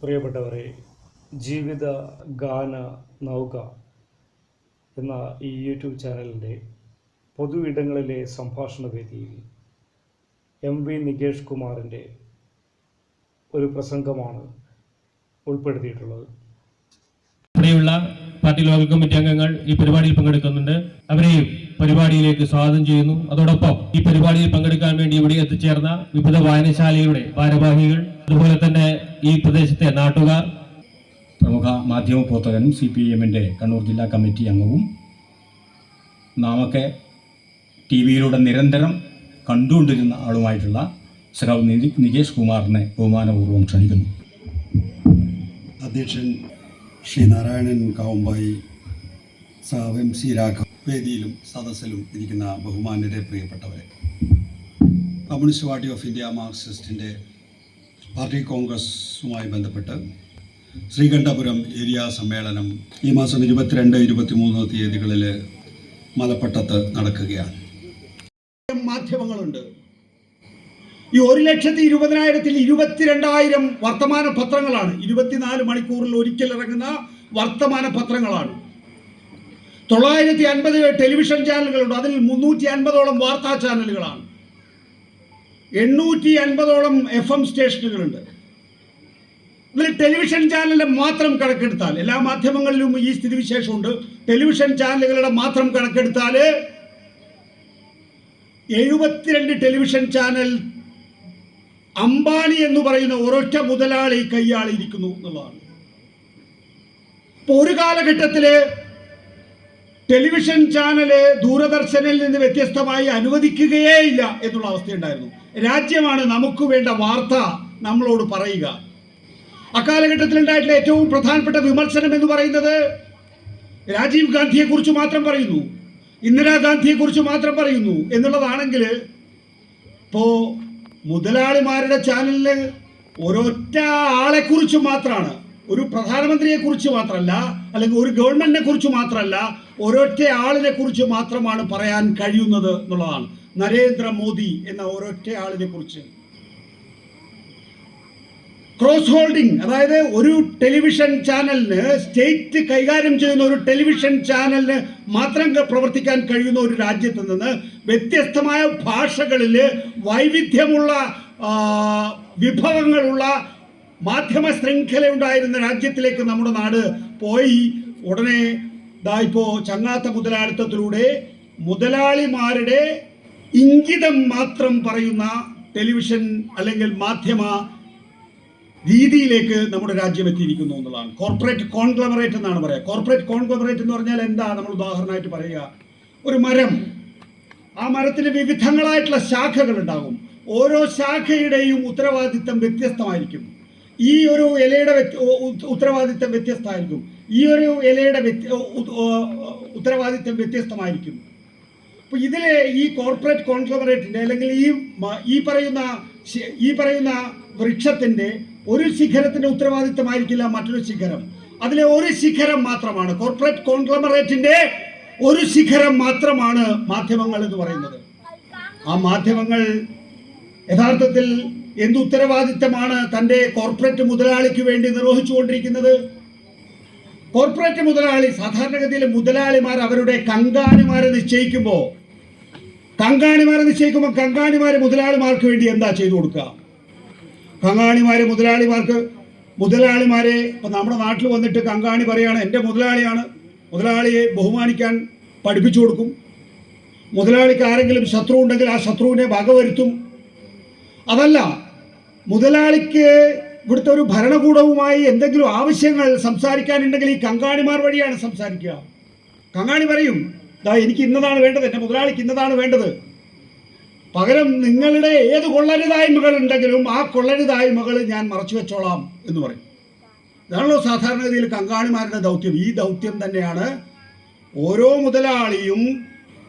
പ്രിയപ്പെട്ടവരെ ജീവിത ഗാന നൗക എന്ന ഈ യൂട്യൂബ് ചാനലിന്റെ പൊതു ഇടങ്ങളിലെ സംഭാഷണ വേദിയിൽ എം വി നികേഷ് കുമാറിന്റെ ഒരു പ്രസംഗമാണ് ഉൾപ്പെടുത്തിയിട്ടുള്ളത്. ഇവിടെയുള്ള പാർട്ടി ലോക്കൽ കമ്മിറ്റി അംഗങ്ങൾ ഈ പരിപാടിയിൽ പങ്കെടുക്കുന്നുണ്ട്. അവരെയും പരിപാടിയിലേക്ക് സ്വാഗതം ചെയ്യുന്നു. അതോടൊപ്പം ഈ പരിപാടിയിൽ പങ്കെടുക്കാൻ വേണ്ടി ഇവിടെ എത്തിച്ചേർന്ന വിവിധ വായനശാലയുടെ ഭാരവാഹികൾ അതുപോലെ തന്നെ ഈ പ്രദേശത്തെ നാട്ടുകാർ. പ്രമുഖ മാധ്യമ പ്രവർത്തകനും സി പി എമ്മിന്റെ കണ്ണൂർ ജില്ലാ കമ്മിറ്റി അംഗവും നാമൊക്കെ ടി വിയിലൂടെ നിരന്തരം കണ്ടുകൊണ്ടിരുന്ന ആളുമായിട്ടുള്ള ശ്രീ നിതി നികേഷ് കുമാറിനെ ബഹുമാനപൂർവം ക്ഷണിക്കുന്നു. അധ്യക്ഷൻ ശ്രീ നാരായണൻ കാവുമ്പായി സാവ് എം സി രാഘവ് വേദിയിലും സദസ്സിലും ഇരിക്കുന്ന ബഹുമാന്യരെ പ്രിയപ്പെട്ടവരെ. കമ്മ്യൂണിസ്റ്റ് പാർട്ടി ഓഫ് ഇന്ത്യ മാർക്സിസ്റ്റിന്റെ പാർട്ടി കോൺഗ്രസുമായി ബന്ധപ്പെട്ട് ശ്രീകണ്ഠപുരം ഏരിയ സമ്മേളനം ഈ മാസം ഇരുപത്തിരണ്ട് ഇരുപത്തിമൂന്ന് തീയതികളിൽ മലപ്പട്ടത്ത് നടക്കുകയാണ്. മാധ്യമങ്ങളുണ്ട്. ഈ ഒരു ലക്ഷത്തി ഇരുപതിനായിരത്തിൽ ഇരുപത്തിരണ്ടായിരം വർത്തമാന പത്രങ്ങളാണ്. ഇരുപത്തിനാല് മണിക്കൂറിൽ ഒരിക്കൽ ഇറങ്ങുന്ന വർത്തമാന പത്രങ്ങളാണ്. തൊള്ളായിരത്തി അൻപത് ടെലിവിഷൻ ചാനലുകളുണ്ട്. അതിൽ മുന്നൂറ്റി അൻപതോളം വാർത്താ ചാനലുകളാണ്. എണ്ണൂറ്റി അൻപതോളം എഫ് എം സ്റ്റേഷനുകളുണ്ട്. ഇതിൽ ടെലിവിഷൻ ചാനലിന്റെ മാത്രം കണക്കെടുത്താൽ എല്ലാ മാധ്യമങ്ങളിലും ഈ സ്ഥിതിവിശേഷമുണ്ട്. ടെലിവിഷൻ ചാനലുകളുടെ മാത്രം കണക്കെടുത്താൽ എഴുപത്തിരണ്ട് ടെലിവിഷൻ ചാനൽ അംബാനി എന്ന് പറയുന്ന ഒരൊറ്റ മുതലാളി കൈയാളിയിരിക്കുന്നു എന്നുള്ളതാണ്. ഇപ്പോൾ ഒരു കാലഘട്ടത്തിൽ ടെലിവിഷൻ ചാനൽ ദൂരദർശനിൽ നിന്ന് വ്യത്യസ്തമായി അനുവദിക്കുകയേ ഇല്ല എന്നുള്ള അവസ്ഥയുണ്ടായിരുന്നു. രാജ്യമാണ് നമുക്ക് വേണ്ട വാർത്ത നമ്മളോട് പറയുക. അക്കാലഘട്ടത്തിൽ ഉണ്ടായിട്ടുള്ള ഏറ്റവും പ്രധാനപ്പെട്ട വിമർശനം എന്ന് പറയുന്നത് രാജീവ് ഗാന്ധിയെ കുറിച്ച് മാത്രം പറയുന്നു. ഇന്ദിരാഗാന്ധിയെ കുറിച്ച് മാത്രം പറയുന്നു. എന്നുള്ളതാണെങ്കിൽ ഇപ്പോ മുതലാളിമാരുടെ ചാനലിൽ ഒരൊറ്റ ആളെ കുറിച്ച് മാത്രമാണ് ഒരു പ്രധാനമന്ത്രിയെ കുറിച്ച് മാത്രമല്ല അല്ലെങ്കിൽ ഒരു ഗവൺമെന്റിനെ കുറിച്ച് മാത്രമല്ല ഒരൊറ്റ ആളിനെ കുറിച്ച് മാത്രമാണ് പറയാൻ കഴിയുന്നത് എന്നുള്ളതാണ്. നരേന്ദ്രമോദി എന്ന ഒരൊറ്റ ആളിനെ കുറിച്ച്. ക്രോസ് ഹോൾഡിംഗ് അതായത് ഒരു ടെലിവിഷൻ ചാനലിന് സ്റ്റേറ്റ് കൈകാര്യം ചെയ്യുന്ന ഒരു ടെലിവിഷൻ ചാനലിന് മാത്രം പ്രവർത്തിക്കാൻ കഴിയുന്ന ഒരു രാജ്യത്ത് നിന്ന് വ്യത്യസ്തമായ ഭാഷകളിൽ വൈവിധ്യമുള്ള വിഭവങ്ങളുള്ള മാധ്യമ ശൃംഖല ഉണ്ടായിരുന്ന രാജ്യത്തിലേക്ക് നമ്മുടെ നാട് പോയി. ഉടനെ ദാ ഇപ്പോ ചങ്ങാത്ത മുതലാളിത്തത്തിലൂടെ മുതലാളിമാരുടെ ഇംഗിതം മാത്രം പറയുന്ന ടെലിവിഷൻ അല്ലെങ്കിൽ മാധ്യമ രീതിയിലേക്ക് നമ്മുടെ രാജ്യം എത്തിയിരിക്കുന്നു എന്നുള്ളതാണ്. കോർപ്പറേറ്റ് കോൺഗ്ലമറേറ്റ് എന്നാണ് പറയുക കോർപ്പറേറ്റ് കോൺഗ്ലമറേറ്റ് എന്ന് പറഞ്ഞാൽ എന്താ? നമ്മൾ ഉദാഹരണമായിട്ട് പറയുക. ഒരു മരം. ആ മരത്തിന് വിവിധങ്ങളായിട്ടുള്ള ശാഖകൾ ഉണ്ടാകും. ഓരോ ശാഖയുടെയും ഉത്തരവാദിത്തം വ്യത്യസ്തമായിരിക്കും. ഈ ഒരു ഇലയുടെ ഉത്തരവാദിത്തം വ്യത്യസ്തമായിരിക്കും. ഈ ഒരു ഇലയുടെ വ്യത്യ- ഉ- ഉ- വ്യത്യസ്തമായിരിക്കും അപ്പോൾ ഇതിലെ ഈ കോർപ്പറേറ്റ് കോൺഗ്ലോമറേറ്റിന്റെ അല്ലെങ്കിൽ ഈ ഈ പറയുന്ന ഈ പറയുന്ന വൃക്ഷത്തിന്റെ ഒരു ശിഖരത്തിന്റെ ഉത്തരവാദിത്തമായിരിക്കില്ല മറ്റൊരു ശിഖരം. അതിലെ ഒരു ശിഖരം മാത്രമാണ്. കോർപ്പറേറ്റ് കോൺഗ്ലോമറേറ്റിന്റെ ഒരു ശിഖരം മാത്രമാണ് മാധ്യമങ്ങൾ എന്ന് പറയുന്നത്. ആ മാധ്യമങ്ങൾ യഥാർത്ഥത്തിൽ എന്ത് ഉത്തരവാദിത്തമാണ് തന്റെ കോർപ്പറേറ്റ് മുതലാളിക്ക് വേണ്ടി നിർവഹിച്ചുകൊണ്ടിരിക്കുന്നത്? കോർപ്പറേറ്റ് മുതലാളി സാധാരണഗതിയിലെ മുതലാളിമാർ അവരുടെ കങ്കാണിമാരെ നിശ്ചയിക്കുമ്പോൾ കങ്കാണിമാരെ നിശ്ചയിക്കുമ്പോൾ കങ്കാണിമാര് മുതലാളിമാർക്ക് വേണ്ടി എന്താ ചെയ്തു കൊടുക്കുക? കങ്കാണിമാര് മുതലാളിമാർക്ക് മുതലാളിമാരെ ഇപ്പൊ നമ്മുടെ നാട്ടിൽ വന്നിട്ട് കങ്കാണി പറയുകയാണ് എന്റെ മുതലാളിയാണ് മുതലാളിയെ ബഹുമാനിക്കാൻ പഠിപ്പിച്ചു കൊടുക്കും. മുതലാളിക്ക് ആരെങ്കിലും ശത്രു ഉണ്ടെങ്കിൽ ആ ശത്രുവിനെ വകവരുത്തും. അതല്ല മുതലാളിക്ക് ഇവിടുത്തെ ഒരു ഭരണകൂടവുമായി എന്തെങ്കിലും ആവശ്യങ്ങൾ സംസാരിക്കാനുണ്ടെങ്കിൽ ഈ കങ്കാണിമാർ വഴിയാണ് സംസാരിക്കുക. കങ്കാണി പറയും ദാ എനിക്ക് ഇന്നതാണ് വേണ്ടത് എന്റെ മുതലാളിക്ക് ഇന്നതാണ് വേണ്ടത്. പകരം നിങ്ങളുടെ ഏത് കൊള്ളരുതായ്മകൾ ഉണ്ടെങ്കിലും ആ കൊള്ളരുതായ്മകൾ ഞാൻ മറച്ചു വെച്ചോളാം എന്ന് പറയും. ഇതാണല്ലോ സാധാരണഗതിയിൽ കങ്കാണിമാരുടെ ദൗത്യം. ഈ ദൗത്യം തന്നെയാണ് ഓരോ മുതലാളിയും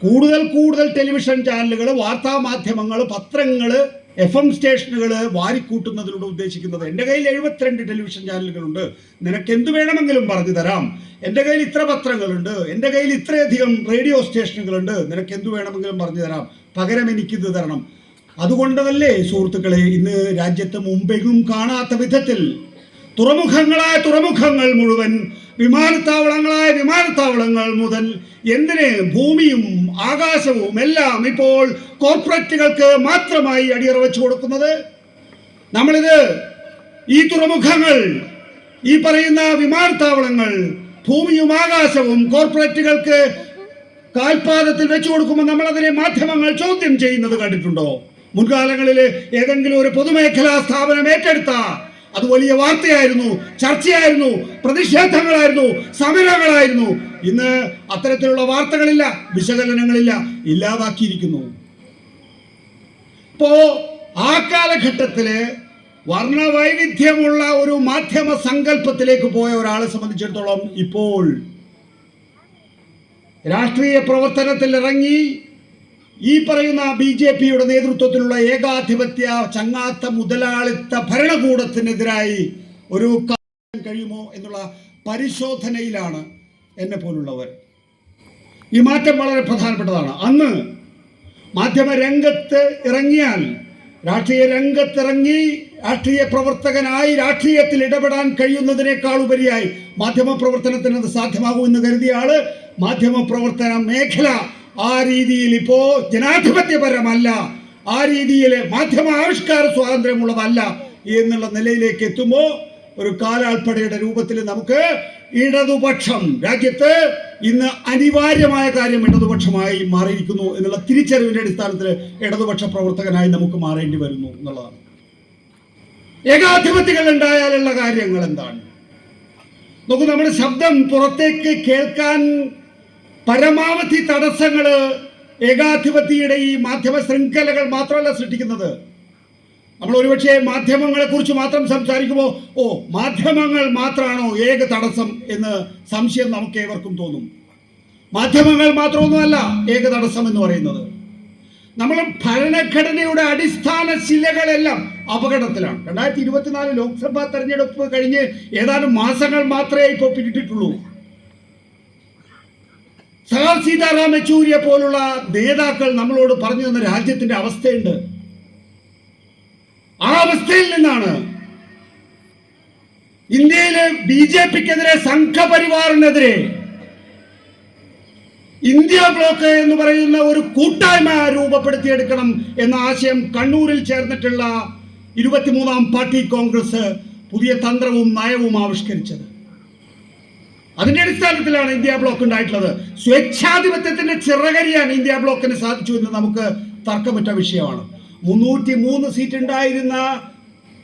കൂടുതൽ കൂടുതൽ ടെലിവിഷൻ ചാനലുകൾ വാർത്താ മാധ്യമങ്ങൾ പത്രങ്ങൾ എഫ് എം സ്റ്റേഷനുകൾ വാരിക്കൂട്ടുന്നതിലൂടെ ഉദ്ദേശിക്കുന്നത് എന്റെ കയ്യിൽ എഴുപത്തിരണ്ട് ടെലിവിഷൻ ചാനലുകളുണ്ട്. നിനക്ക് എന്ത് വേണമെങ്കിലും പറഞ്ഞു തരാം. എന്റെ കയ്യിൽ ഇത്ര പത്രങ്ങളുണ്ട്. എന്റെ കയ്യിൽ ഇത്രയധികം റേഡിയോ സ്റ്റേഷനുകളുണ്ട്. നിനക്ക് എന്ത് വേണമെങ്കിലും പറഞ്ഞു തരാം. പകരം എനിക്കിത് തരണം. അതുകൊണ്ടതല്ലേ സുഹൃത്തുക്കളെ ഇന്ന് രാജ്യത്ത് മുമ്പെങ്ങും കാണാത്ത വിധത്തിൽ തുറമുഖങ്ങളായ തുറമുഖങ്ങൾ മുഴുവൻ വിമാനത്താവളങ്ങളായ വിമാനത്താവളങ്ങൾ മുതൽ എന്തിന് ഭൂമിയും ആകാശവും എല്ലാം ഇപ്പോൾ കോർപ്പറേറ്റുകൾക്ക് മാത്രമായി അടിയറ വെച്ചു കൊടുക്കുന്നത്? നമ്മളിത് ഈ തുറമുഖങ്ങൾ ഈ പറയുന്ന വിമാനത്താവളങ്ങൾ ഭൂമിയും ആകാശവും കോർപ്പറേറ്റുകൾക്ക് കാൽപാദത്തിൽ വെച്ചു കൊടുക്കുമ്പോൾ നമ്മളതിനെ മാധ്യമങ്ങൾ ചോദ്യം ചെയ്യുന്നത് കണ്ടിട്ടുണ്ടോ? മുൻകാലങ്ങളിൽ ഏതെങ്കിലും ഒരു പൊതുമേഖലാ സ്ഥാപനം ഏറ്റെടുത്ത അത് വലിയ വാർത്തയായിരുന്നു ചർച്ചയായിരുന്നു പ്രതിഷേധങ്ങളായിരുന്നു സമരങ്ങളായിരുന്നു. ഇന്ന് അത്തരത്തിലുള്ള വാർത്തകളില്ല വിശകലനങ്ങളില്ല ഇല്ലാതാക്കിയിരിക്കുന്നു. ഇപ്പോ ആ കാലഘട്ടത്തിൽ വർണവൈവിധ്യമുള്ള ഒരു മാധ്യമ സങ്കല്പത്തിലേക്ക് പോയ ഒരാളെ സംബന്ധിച്ചിടത്തോളം ഇപ്പോൾ രാഷ്ട്രീയ പ്രവർത്തനത്തിൽ ഇറങ്ങി ഈ പറയുന്ന ബി ജെ പിയുടെ നേതൃത്വത്തിലുള്ള ഏകാധിപത്യ ചങ്ങാത്ത മുതലാളിത്ത ഭരണകൂടത്തിനെതിരായി ഒരു കഴിയുമോ എന്നുള്ള പരിശോധനയിലാണ് എന്നെ പോലുള്ളവർ. ഈ മാറ്റം വളരെ പ്രധാനപ്പെട്ടതാണ്. അന്ന് മാധ്യമ രംഗത്ത് ഇറങ്ങിയാൽ രാഷ്ട്രീയ രംഗത്തിറങ്ങി രാഷ്ട്രീയ പ്രവർത്തകനായി രാഷ്ട്രീയത്തിൽ ഇടപെടാൻ കഴിയുന്നതിനേക്കാൾ ഉപരിയായി മാധ്യമ പ്രവർത്തനത്തിന് അത് സാധ്യമാകുമെന്ന് കരുതിയ ആൾ മാധ്യമ പ്രവർത്തന മേഖല ആ രീതിയിൽ ഇപ്പോ ജനാധിപത്യപരമല്ല ആ രീതിയിൽ മാധ്യമ ആവിഷ്കാര സ്വാതന്ത്ര്യമുള്ളതല്ല എന്നുള്ള നിലയിലേക്ക് എത്തുമ്പോൾ ഒരു കാലാൾപ്പടയുടെ രൂപത്തിൽ നമുക്ക് ഇടതുപക്ഷം രാജ്യത്ത് ഇന്ന് അനിവാര്യമായ കാര്യം ഇടതുപക്ഷമായി മാറിയിരിക്കുന്നു എന്നുള്ള തിരിച്ചറിവിന്റെ അടിസ്ഥാനത്തിൽ ഇടതുപക്ഷ പ്രവർത്തകനായി നമുക്ക് മാറേണ്ടി വരുന്നു എന്നുള്ളതാണ്. ഏകാധിപത്യങ്ങൾ ഉണ്ടായാലുള്ള കാര്യങ്ങൾ എന്താണ്? നോക്കൂ നമ്മുടെ ശബ്ദം പുറത്തേക്ക് കേൾക്കാൻ പരമാവധി തടസ്സങ്ങൾ ഏകാധിപത്യയുടെ ഈ മാധ്യമ ശൃംഖലകൾ മാത്രമല്ല സൃഷ്ടിക്കുന്നത്. നമ്മൾ ഒരുപക്ഷെ മാധ്യമങ്ങളെ കുറിച്ച് മാത്രം സംസാരിക്കുമ്പോൾ ഓ മാധ്യമങ്ങൾ മാത്രമാണോ ഏക തടസ്സം എന്ന് സംശയം നമുക്ക് ഏവർക്കും തോന്നും. മാധ്യമങ്ങൾ മാത്രമൊന്നുമല്ല ഏക തടസ്സം എന്ന് പറയുന്നത്. നമ്മൾ ഭരണഘടനയുടെ അടിസ്ഥാന ശിലകളെല്ലാം അപകടത്തിലാണ്. രണ്ടായിരത്തി ഇരുപത്തിനാല് ലോക്സഭാ തെരഞ്ഞെടുപ്പ് കഴിഞ്ഞ് ഏതാനും മാസങ്ങൾ മാത്രമേ ഇപ്പോൾ പിന്നിട്ടിട്ടുള്ളൂ. സഹാ സീതാറാം യെച്ചൂരിയെ പോലുള്ള നേതാക്കൾ നമ്മളോട് പറഞ്ഞു തന്ന രാജ്യത്തിന്റെ അവസ്ഥയുണ്ട്. ആ അവസ്ഥയിൽ നിന്നാണ് ഇന്ത്യയിലെ ബി ജെ പിക്കെതിരെ സംഘപരിവാറിനെതിരെ ഇന്ത്യ ബ്ലോക്ക് എന്ന് പറയുന്ന ഒരു കൂട്ടായ്മ രൂപപ്പെടുത്തിയെടുക്കണം എന്ന ആശയം കണ്ണൂരിൽ ചേർന്നിട്ടുള്ള ഇരുപത്തിമൂന്നാം പാർട്ടി കോൺഗ്രസ് പുതിയ തന്ത്രവും നയവും ആവിഷ്കരിച്ചത്. അതിന്റെ അടിസ്ഥാനത്തിലാണ് ഇന്ത്യ ബ്ലോക്ക് ഉണ്ടായിട്ടുള്ളത്. സ്വേച്ഛാധിപത്യത്തിന്റെ ചിറകരിയാൻ ഇന്ത്യ ബ്ലോക്കിന് സാധിച്ചു എന്ന് നമുക്ക് തർക്കമറ്റ വിഷയമാണ്. മുന്നൂറ്റി മൂന്ന് സീറ്റ് ഉണ്ടായിരുന്ന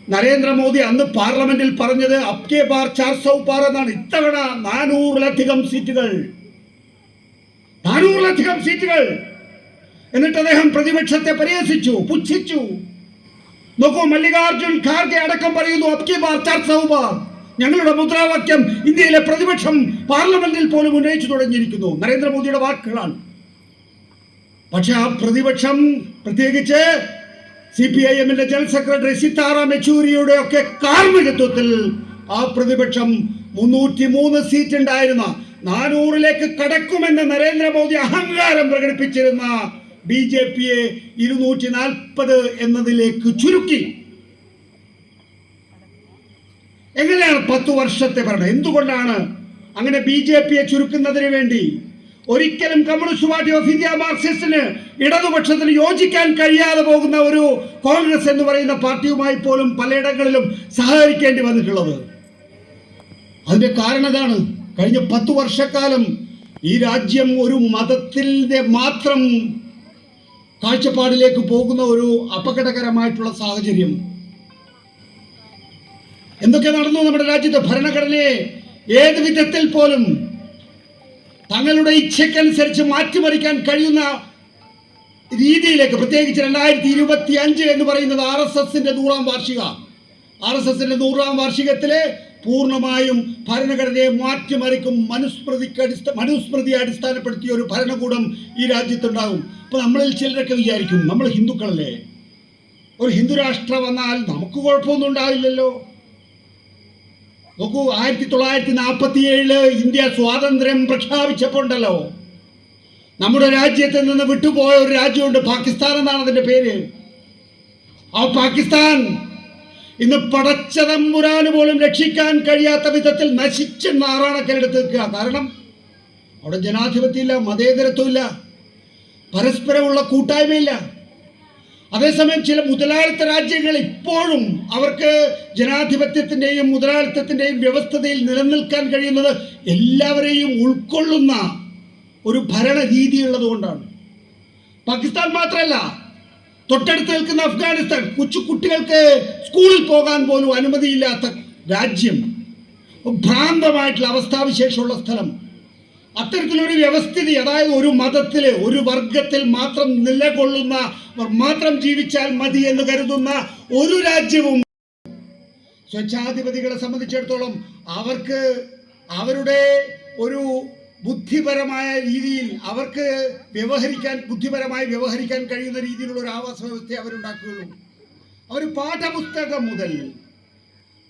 നരേന്ദ്രമോദി അന്ന് പാർലമെന്റിൽ പറഞ്ഞത് അപ്കേ പാർ ചാർ സൗ പാർ എന്നാണ്. ഇത്തവണ നാനൂറിലധികം സീറ്റുകൾ. നാനൂറിലധികം സീറ്റുകൾ. എന്നിട്ട് അദ്ദേഹം പ്രതിപക്ഷത്തെ പരിഹസിച്ചു പുച്ഛിച്ചു. നോക്കൂ മല്ലികാർജുൻ ഖാർഗെ അടക്കം പറയുന്നു അപ്കേ പാർ ചാർ സൗ ബാർ ഞങ്ങളുടെ മുദ്രാവാക്യം ഇന്ത്യയിലെ പ്രതിപക്ഷം പാർലമെന്റിൽ പോലും ഉന്നയിച്ചു തുടങ്ങിയിരിക്കുന്നു. നരേന്ദ്രമോദിയുടെ വാക്കുകളാണ്. പക്ഷെ ആ പ്രതിപക്ഷം പ്രത്യേകിച്ച് സി പി ഐ എമ്മിന്റെ ജനറൽ സെക്രട്ടറി സീതാറാം യെച്ചൂരിയുടെ ഒക്കെ കാർമ്മികത്വത്തിൽ ആ പ്രതിപക്ഷം മുന്നൂറ്റി മൂന്ന് സീറ്റ് ഉണ്ടായിരുന്ന നാനൂറിലേക്ക് കടക്കുമെന്ന് നരേന്ദ്രമോദി അഹങ്കാരം പ്രകടിപ്പിച്ചിരുന്ന ബി ജെ പിയെ ഇരുന്നൂറ്റി നാൽപ്പത് എന്നതിലേക്ക് ചുരുക്കി. എങ്ങനെയാണ് പത്ത് വർഷത്തെ ഭരണം? എന്തുകൊണ്ടാണ് അങ്ങനെ ബി ജെ പിയെ ചുരുക്കുന്നതിന് വേണ്ടി ഒരിക്കലും കമ്മ്യൂണിസ്റ്റ് പാർട്ടി ഓഫ് ഇന്ത്യ മാർക്സിസ്റ്റിന് ഇടതുപക്ഷത്തിന് യോജിക്കാൻ കഴിയാതെ പോകുന്ന ഒരു കോൺഗ്രസ് എന്ന് പറയുന്ന പാർട്ടിയുമായി പോലും പലയിടങ്ങളിലും സഹകരിക്കേണ്ടി വന്നിട്ടുള്ളത്? അതിന്റെ കാരണം ഇതാണ്. കഴിഞ്ഞ പത്ത് വർഷക്കാലം ഈ രാജ്യം ഒരു മതത്തിന്റെ മാത്രം കാഴ്ചപ്പാടിലേക്ക് പോകുന്ന ഒരു അപകടകരമായിട്ടുള്ള സാഹചര്യം. എന്തൊക്കെ നടന്നു നമ്മുടെ രാജ്യത്തെ ഭരണഘടനയെ? ഏത് വിധത്തിൽ പോലും തങ്ങളുടെ ഇച്ഛയ്ക്കനുസരിച്ച് മാറ്റിമറിക്കാൻ കഴിയുന്ന രീതിയിലേക്ക് പ്രത്യേകിച്ച് രണ്ടായിരത്തി ഇരുപത്തി അഞ്ച് എന്ന് പറയുന്നത് ആർ എസ് എസിന്റെ നൂറാം വാർഷിക. ആർ എസ് എസിന്റെ നൂറാം വാർഷികത്തിലെ പൂർണമായും ഭരണഘടനയെ മാറ്റിമറിക്കും മനുസ്മൃതിക്ക് അടിസ്ഥാന മനുസ്മൃതിയെ അടിസ്ഥാനപ്പെടുത്തിയ ഒരു ഭരണകൂടം ഈ രാജ്യത്തുണ്ടാകും. അപ്പൊ നമ്മളിൽ ചിലരൊക്കെ വിചാരിക്കും നമ്മൾ ഹിന്ദുക്കളല്ലേ? ഒരു ഹിന്ദുരാഷ്ട്രം വന്നാൽ നമുക്ക് കുഴപ്പമൊന്നും ഉണ്ടാവില്ലല്ലോ. നോക്കൂ ആയിരത്തി തൊള്ളായിരത്തി നാൽപ്പത്തി ഏഴിൽ ഇന്ത്യ സ്വാതന്ത്ര്യം പ്രഖ്യാപിച്ചപ്പോണ്ടല്ലോ. നമ്മുടെ രാജ്യത്ത് നിന്ന് വിട്ടുപോയ ഒരു രാജ്യമുണ്ട് പാകിസ്ഥാൻ എന്നാണ് അതിന്റെ പേര്. ആ പാകിസ്ഥാൻ ഇന്ന് പടച്ചതമ്പുരാന് പോലും രക്ഷിക്കാൻ കഴിയാത്ത വിധത്തിൽ നശിച്ച് നാറാണക്കലെടുത്ത് നിൽക്കുക കാരണം അവിടെ ജനാധിപത്യമില്ല മതേതരത്വമില്ല പരസ്പരമുള്ള കൂട്ടായ്മയില്ല. അതേസമയം ചില മുതലാളിത്ത രാജ്യങ്ങൾ ഇപ്പോഴും അവർക്ക് ജനാധിപത്യത്തിന്റെയും മുതലാളിത്തത്തിന്റെയും വ്യവസ്ഥതയിൽ നിലനിൽക്കാൻ കഴിയുന്നത് എല്ലാവരെയും ഉൾക്കൊള്ളുന്ന ഒരു ഭരണരീതി ഉള്ളതുകൊണ്ടാണ് പാകിസ്ഥാൻ മാത്രമല്ല തൊട്ടടുത്ത് നിൽക്കുന്ന അഫ്ഗാനിസ്ഥാൻ കൊച്ചു കുട്ടികൾക്ക് സ്കൂളിൽ പോകാൻ പോലും അനുമതിയില്ലാത്ത രാജ്യം. ഭ്രാന്തമായിട്ടുള്ള അവസ്ഥാവിശേഷമുള്ള സ്ഥലം. അത്തരത്തിലൊരു വ്യവസ്ഥിതി അതായത് ഒരു മതത്തിൽ ഒരു വർഗത്തിൽ മാത്രം നിലകൊള്ളുന്ന മാത്രം ജീവിച്ചാൽ മതി എന്ന് കരുതുന്ന ഒരു രാജ്യവും സ്വച്ഛാധിപതികളെ സംബന്ധിച്ചിടത്തോളം അവർക്ക് അവരുടെ ഒരു ബുദ്ധിപരമായ രീതിയിൽ അവർക്ക് വ്യവഹരിക്കാൻ ബുദ്ധിപരമായി വ്യവഹരിക്കാൻ കഴിയുന്ന രീതിയിലുള്ള ഒരു ആവാസ വ്യവസ്ഥയെ അവരുണ്ടാക്കുകയുള്ളൂ. അവർ പാഠപുസ്തകം മുതൽ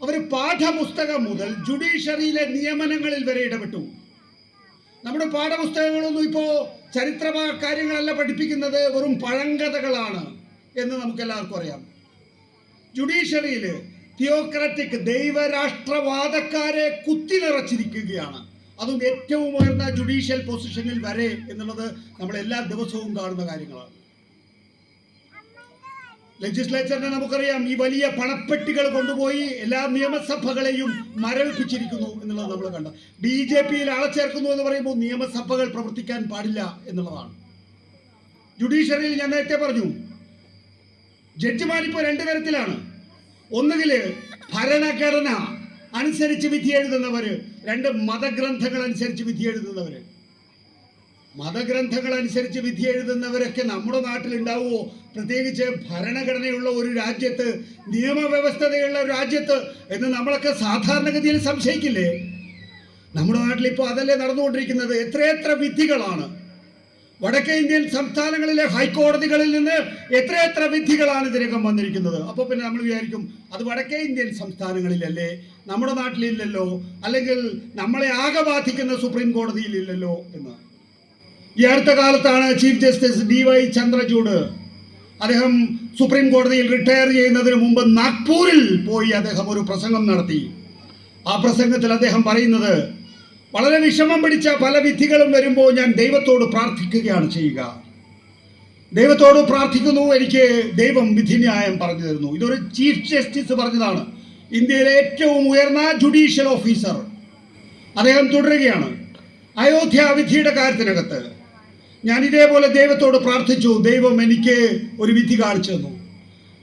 അവർ പാഠപുസ്തകം മുതൽ ജുഡീഷ്യറിയിലെ നിയമനങ്ങളിൽ വരെ ഇടപെട്ടു. നമ്മുടെ പാഠപുസ്തകങ്ങളൊന്നും ഇപ്പോ ചരിത്ര കാര്യങ്ങളല്ല പഠിപ്പിക്കുന്നത് വെറും പഴങ്കഥകളാണ് എന്ന് നമുക്കെല്ലാവർക്കും അറിയാം. ജുഡീഷ്യറിയിൽ തിയോക്രാറ്റിക് ദൈവരാഷ്ട്രവാദക്കാരെ കുത്തി നിറച്ചിരിക്കുകയാണ് അതും ഏറ്റവും ഉയർന്ന ജുഡീഷ്യൽ പൊസിഷനിൽ വരെ എന്നുള്ളത് നമ്മൾ എല്ലാ ദിവസവും കാണുന്ന കാര്യങ്ങളാണ്. ലെജിസ്ലേച്ചറിനെ നമുക്കറിയാം ഈ വലിയ പണപ്പെട്ടികൾ കൊണ്ടുപോയി എല്ലാ നിയമസഭകളെയും മരവിപ്പിച്ചിരിക്കുന്നു എന്നുള്ളത് നമ്മൾ കണ്ട. ബി ജെ പിയിൽ ആളെ ചേർക്കുന്നു എന്ന് പറയുമ്പോൾ നിയമസഭകൾ പ്രവർത്തിക്കാൻ പാടില്ല എന്നുള്ളതാണ്. ജുഡീഷ്യറിയിൽ ഞാൻ നേരത്തെ പറഞ്ഞു ജഡ്ജിമാരിപ്പോൾ രണ്ട് തരത്തിലാണ്. ഒന്നുകിൽ ഭരണഘടന അനുസരിച്ച് വിധി എഴുതുന്നവര് രണ്ട് മതഗ്രന്ഥങ്ങൾ അനുസരിച്ച് വിധി എഴുതുന്നവര്. മതഗ്രന്ഥങ്ങൾ അനുസരിച്ച് വിധി എഴുതുന്നവരൊക്കെ നമ്മുടെ നാട്ടിൽ ഉണ്ടാവുമോ പ്രത്യേകിച്ച് ഭരണഘടനയുള്ള ഒരു രാജ്യത്ത് നിയമവ്യവസ്ഥതയുള്ള ഒരു രാജ്യത്ത് എന്ന് നമ്മളൊക്കെ സാധാരണഗതിയിൽ സംശയിക്കില്ലേ? നമ്മുടെ നാട്ടിൽ ഇപ്പോൾ അതല്ലേ നടന്നുകൊണ്ടിരിക്കുന്നത്? എത്രയെത്ര വിധികളാണ്? വടക്കേ ഇന്ത്യൻ സംസ്ഥാനങ്ങളിലെ ഹൈക്കോടതികളിൽ നിന്ന് എത്രയെത്ര വിധികളാണ് ഇതിനകം വന്നിരിക്കുന്നത്? അപ്പോൾ പിന്നെ നമ്മൾ വിചാരിക്കും അത് വടക്കേ ഇന്ത്യൻ സംസ്ഥാനങ്ങളിലല്ലേ? നമ്മുടെ നാട്ടിലില്ലല്ലോ. അല്ലെങ്കിൽ നമ്മളെ ആകെ ബാധിക്കുന്ന സുപ്രീം കോടതിയിലില്ലല്ലോ എന്ന്. ഈ അടുത്ത കാലത്താണ് chief justice D Y Chandrachud അദ്ദേഹം സുപ്രീം കോടതിയിൽ റിട്ടയർ ചെയ്യുന്നതിന് മുമ്പ് നാഗ്പൂരിൽ പോയി അദ്ദേഹം ഒരു പ്രസംഗം നടത്തി. ആ പ്രസംഗത്തിൽ അദ്ദേഹം പറയുന്നത് വളരെ വിഷമം പിടിച്ച പല വിധികളും വരുമ്പോൾ ഞാൻ ദൈവത്തോട് പ്രാർത്ഥിക്കുകയാണ് ചെയ്യുക. ദൈവത്തോട് പ്രാർത്ഥിക്കുന്നു എനിക്ക് ദൈവം വിധിന്യായം പറഞ്ഞു തരുന്നു. ഇതൊരു ചീഫ് ജസ്റ്റിസ് പറഞ്ഞതാണ്. ഇന്ത്യയിലെ ഏറ്റവും ഉയർന്ന ജുഡീഷ്യൽ ഓഫീസർ. അദ്ദേഹം തുടരുകയാണ് അയോധ്യ വിധിയുടെ കാര്യത്തിനകത്ത് ഞാൻ ഇതേപോലെ ദൈവത്തോട് പ്രാർത്ഥിച്ചു ദൈവം എനിക്ക് ഒരു വിധി കാണിച്ചു തന്നു.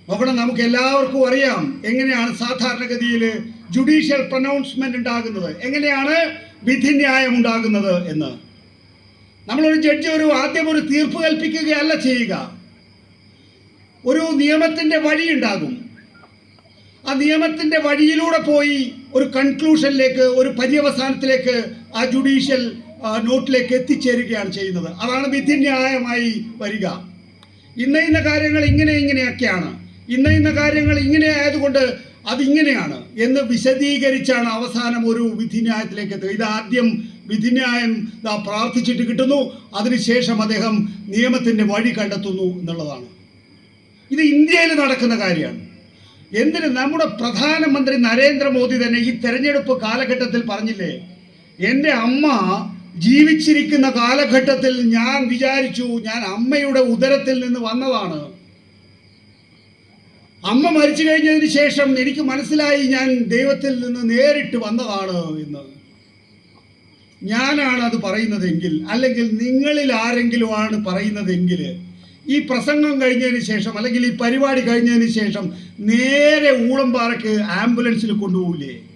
നോക്കണം നമുക്ക് എല്ലാവർക്കും അറിയാം എങ്ങനെയാണ് സാധാരണഗതിയിൽ ജുഡീഷ്യൽ പ്രൊനൗൺസ്മെന്റ് ഉണ്ടാകുന്നത് എങ്ങനെയാണ് വിധിന്യായം ഉണ്ടാകുന്നത് എന്ന്. നമ്മളൊരു ജഡ്ജി ഒരു ആദ്യം ഒരു തീർപ്പ് കൽപ്പിക്കുകയല്ല ചെയ്യുക. ഒരു നിയമത്തിന്റെ വഴി ഉണ്ടാകും. ആ നിയമത്തിന്റെ വഴിയിലൂടെ പോയി ഒരു കൺക്ലൂഷനിലേക്ക് ഒരു പര്യവസാനത്തിലേക്ക് ആ ജുഡീഷ്യൽ നോട്ടിലേക്ക് എത്തിച്ചേരുകയാണ് ചെയ്യുന്നത്. അതാണ് വിധിന്യായമായി വരിക. ഇന്ന ഇന്ന കാര്യങ്ങൾ ഇങ്ങനെ ഇങ്ങനെയൊക്കെയാണ്. ഇന്ന ഇന്ന കാര്യങ്ങൾ ഇങ്ങനെ ആയതുകൊണ്ട് അതിങ്ങനെയാണ് എന്ന് വിശദീകരിച്ചാണ് അവസാനം ഒരു വിധിന്യായത്തിലേക്ക് എത്തുക. ഇത് ആദ്യം വിധിന്യായം പ്രാർത്ഥിച്ചിട്ട് കിട്ടുന്നു. അതിനുശേഷം അദ്ദേഹം നിയമത്തിന്റെ വഴി കണ്ടെത്തുന്നു എന്നുള്ളതാണ്. ഇത് ഇന്ത്യയിൽ നടക്കുന്ന കാര്യമാണ്. എന്തിന് നമ്മുടെ പ്രധാനമന്ത്രി നരേന്ദ്രമോദി തന്നെ ഈ തെരഞ്ഞെടുപ്പ് കാലഘട്ടത്തിൽ പറഞ്ഞില്ലേ? എന്റെ അമ്മ ജീവിച്ചിരിക്കുന്ന കാലഘട്ടത്തിൽ ഞാൻ വിചാരിച്ചു ഞാൻ അമ്മയുടെ ഉദരത്തിൽ നിന്ന് വന്നതാണ്. അമ്മ മരിച്ചു കഴിഞ്ഞതിന് ശേഷം എനിക്ക് മനസ്സിലായി ഞാൻ ദൈവത്തിൽ നിന്ന് നേരിട്ട് വന്നതാണ് എന്ന്. ഞാനാണ് അത് പറയുന്നതെങ്കിൽ അല്ലെങ്കിൽ നിങ്ങളിൽ ആരെങ്കിലും ആണ് പറയുന്നതെങ്കിൽ ഈ പ്രസംഗം കഴിഞ്ഞതിന് ശേഷം അല്ലെങ്കിൽ ഈ പരിപാടി കഴിഞ്ഞതിന് ശേഷം നേരെ ഊളംപാറയ്ക്ക് ആംബുലൻസിൽ കൊണ്ടുപോകില്ലേ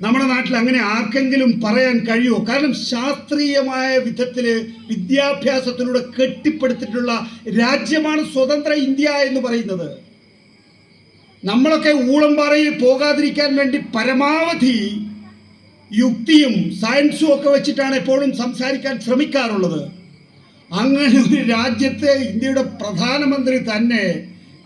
നമ്മുടെ നാട്ടിൽ അങ്ങനെ ആർക്കെങ്കിലും പറയാൻ കഴിയുമോ? കാരണം ശാസ്ത്രീയമായ വിധത്തിൽ വിദ്യാഭ്യാസത്തിലൂടെ കെട്ടിപ്പടുത്തിട്ടുള്ള രാജ്യമാണ് സ്വതന്ത്ര ഇന്ത്യ എന്ന് പറയുന്നത്. നമ്മളൊക്കെ ഊളംപാറയിൽ പോകാതിരിക്കാൻ വേണ്ടി പരമാവധി യുക്തിയും സയൻസും ഒക്കെ വെച്ചിട്ടാണ് എപ്പോഴും സംസാരിക്കാൻ ശ്രമിക്കാറുള്ളത്. അങ്ങനെ ഒരു രാജ്യത്തെ ഇന്ത്യയുടെ പ്രധാനമന്ത്രി തന്നെ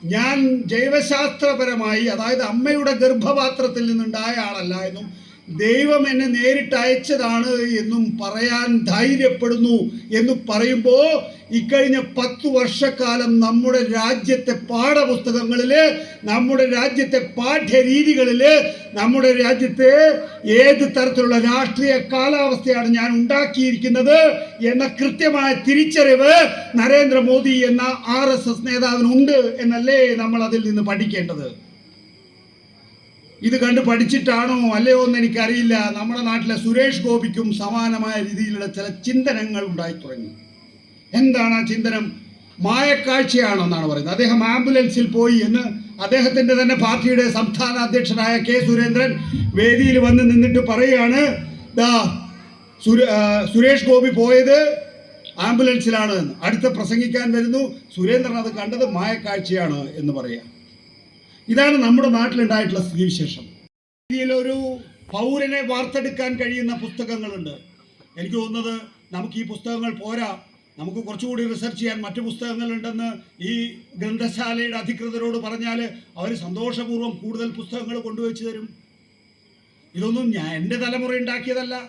ഞാൻ ജൈവശാസ്ത്രപരമായി അതായത് അമ്മയുടെ ഗർഭപാത്രത്തിൽ നിന്നുണ്ടായ ആളല്ല എന്നും ദൈവം എന്നെ നേരിട്ട് അയച്ചതാണ് എന്നും പറയാൻ ധൈര്യപ്പെടുന്നു എന്ന് പറയുമ്പോൾ ഇക്കഴിഞ്ഞ പത്തു വർഷക്കാലം നമ്മുടെ രാജ്യത്തെ പാഠപുസ്തകങ്ങളിൽ നമ്മുടെ രാജ്യത്തെ പാഠ്യരീതികളിൽ നമ്മുടെ രാജ്യത്തെ ഏത് തരത്തിലുള്ള രാഷ്ട്രീയ കാലാവസ്ഥയാണ് ഞാൻ ഉണ്ടാക്കിയിരിക്കുന്നത് എന്ന കൃത്യമായ തിരിച്ചറിവ് നരേന്ദ്രമോദി എന്ന ആർ എസ് എസ് നേതാവിനുണ്ട് എന്നല്ലേ നമ്മൾ അതിൽ നിന്ന് പഠിക്കേണ്ടത്. ഇത് കണ്ട് പഠിച്ചിട്ടാണോ അല്ലയോ എന്ന് എനിക്കറിയില്ല. നമ്മുടെ നാട്ടിലെ സുരേഷ് ഗോപിക്കും സമാനമായ രീതിയിലുള്ള ചില ചിന്തനങ്ങൾ ഉണ്ടായി തുടങ്ങി. എന്താണ് ആ ചിന്തനം? മായക്കാഴ്ചയാണെന്നാണ് പറയുന്നത്. അദ്ദേഹം ആംബുലൻസിൽ പോയി എന്ന് അദ്ദേഹത്തിന്റെ തന്നെ പാർട്ടിയുടെ സംസ്ഥാന അധ്യക്ഷനായ കെ സുരേന്ദ്രൻ വേദിയിൽ വന്ന് നിന്നിട്ട് പറയുകയാണ്. ദാ സുരേഷ് ഗോപി പോയത് ആംബുലൻസിലാണ് അടുത്ത പ്രസംഗിക്കാൻ വരുന്നു. സുരേന്ദ്രൻ അത് കണ്ടത് മായക്കാഴ്ചയാണ് എന്ന് പറയാം ഇതാണ് നമ്മുടെ നാട്ടിലുണ്ടായിട്ടുള്ള സ്ഥിതിവിശേഷം. ഇതിലൊരു പൗരനെ വാർത്തെടുക്കാൻ കഴിയുന്ന പുസ്തകങ്ങളുണ്ട്. എനിക്ക് തോന്നുന്നത് നമുക്ക് ഈ പുസ്തകങ്ങൾ പോരാ. നമുക്ക് കുറച്ചുകൂടി റിസർച്ച് ചെയ്യാൻ മറ്റു പുസ്തകങ്ങളുണ്ടെന്ന് ഈ ഗ്രന്ഥശാലയുടെ അധികൃതരോട് പറഞ്ഞാൽ അവർ സന്തോഷപൂർവം കൂടുതൽ പുസ്തകങ്ങൾ കൊണ്ടുവച്ച് തരും. ഇതൊന്നും ഞാൻ എന്റെ തലമുറ ഉണ്ടാക്കിയതല്ല.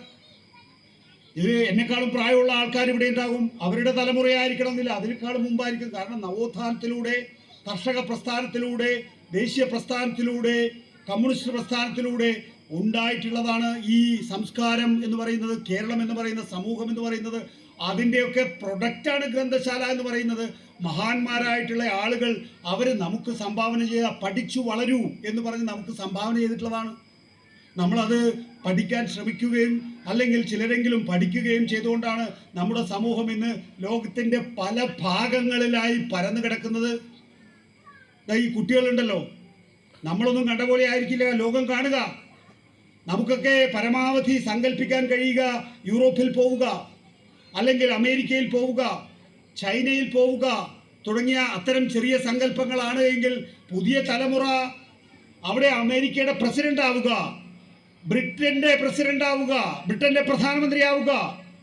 ഇത് എന്നെക്കാളും പ്രായമുള്ള ആൾക്കാർ ഇവിടെ ഉണ്ടാകും. അവരുടെ തലമുറയായിരിക്കണം എന്നില്ല. അതിനേക്കാളും മുമ്പായിരിക്കും. കാരണം നവോത്ഥാനത്തിലൂടെ കർഷക പ്രസ്ഥാനത്തിലൂടെ ദേശീയ പ്രസ്ഥാനത്തിലൂടെ കമ്മ്യൂണിസ്റ്റ് പ്രസ്ഥാനത്തിലൂടെ ഉണ്ടായിട്ടുള്ളതാണ് ഈ സംസ്കാരം എന്ന് പറയുന്നത് കേരളം എന്ന് പറയുന്ന സമൂഹം എന്ന് പറയുന്നത്. അതിന്റെയൊക്കെ പ്രൊഡക്റ്റാണ് ഗ്രന്ഥശാല എന്ന് പറയുന്നത്. മഹാന്മാരായിട്ടുള്ള ആളുകൾ അവർ നമുക്ക് സംഭാവന ചെയ്ത പഠിച്ചു വളരൂ എന്ന് പറഞ്ഞ് നമുക്ക് സംഭാവന ചെയ്തിട്ടുള്ളതാണ്. നമ്മളത് പഠിക്കാൻ ശ്രമിക്കുകയും അല്ലെങ്കിൽ ചിലരെങ്കിലും പഠിക്കുകയും ചെയ്തുകൊണ്ടാണ് നമ്മുടെ സമൂഹം ഇന്ന് ലോകത്തിന്റെ പല ഭാഗങ്ങളിലായി പരന്നു കിടക്കുന്നത് ഈ കുട്ടികളുണ്ടല്ലോ. നമ്മളൊന്നും കണ്ട പോലെ ആയിരിക്കില്ല. ലോകം കാണുക. നമുക്കൊക്കെ പരമാവധി സങ്കല്പിക്കാൻ കഴിയുക യൂറോപ്പിൽ പോവുക അല്ലെങ്കിൽ അമേരിക്കയിൽ പോവുക ചൈനയിൽ പോവുക തുടങ്ങിയ അത്തരം ചെറിയ സങ്കല്പങ്ങളാണ് എങ്കിൽ പുതിയ തലമുറ അവിടെ അമേരിക്കയുടെ പ്രസിഡന്റ് ആവുക ബ്രിട്ടന്റെ പ്രസിഡന്റ് ആവുക ബ്രിട്ടന്റെ പ്രധാനമന്ത്രി ആവുക